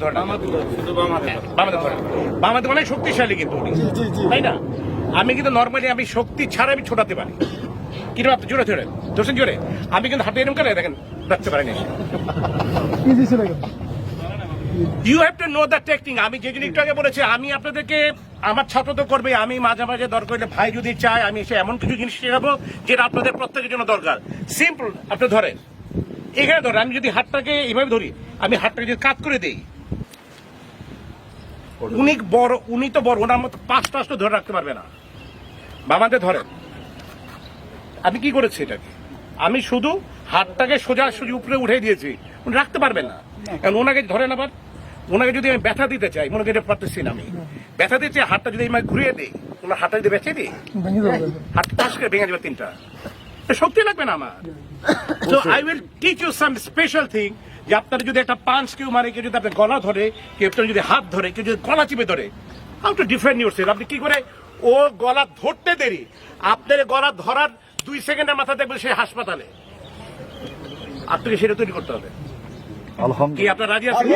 ধরে না। শুধু বাম হাতে ধরো। বাম হাতে ধরে বাম হাতে অনেক শক্তিশালী কিন্তু তাই না? আমি কিন্তু নর্মালি আমি শক্তি ছাড়া আমি ছোটাতে পারি। কিন্তু আপনি জোরে জোরে। ধরছেন জোরে? আমি কিন্তু হাতে এরকম করে দেখেন রাখতে পারিনি। You have to know the technique আমি যে জিনিস আগে বলেছি আমি আপনাদেরকে আমার ছাত্র তো করবে আমি মাঝে মাঝে দরকার হলে ভাই যদি চায় আমি এসে এমন কিছু জিনিস শেখাবো যেটা আপনাদের প্রত্যেকের জন্য দরকার। সিম্পল আপনি ধরেন। এখানে ধরেন আমি যদি হাতটাকে এইভাবে ধরি আমি হাতটাকে যদি কাত করে দিই উনি বড় উনি তো বড় ওনার মতো পাঁচ টাস ধরে রাখতে পারবে না। বাবাতে ধরেন। আমি কি করেছি এটাকে আমি শুধু হাতটাকে সোজা সোজা উপরে উঠে দিয়েছি। উনি রাখতে পারবেন না। কারণ ওনাকে ধরেন আবার ওনাকে যদি আমি ব্যথা দিতে চাই মনে করি পারতেছি না আমি। ব্যথা দিতে চাই হাতটা যদি আমি ঘুরিয়ে দিই ওনার হাতটা যদি বেঁচে দিই হাত টাস করে ভেঙে যাবে তিনটা। শক্তি লাগবে না আমার। তো I will teach you some special thing যে আপনার যদি একটা পাঞ্চ কেউ মারে কেউ যদি আপনার গলা ধরে কেউ আপনার যদি হাত ধরে কেউ যদি গলা চিপে ধরে হাউ টু ডিফারেন্ট ইউর আপনি কি করে? ও গলা ধরতে দেরি। আপনার গলা ধরার দুই সেকেন্ডের মাথা দেখবেন সে হাসপাতালে। আপনাকে সেটা তৈরি করতে হবে। কি আপনার রাজি আছেন?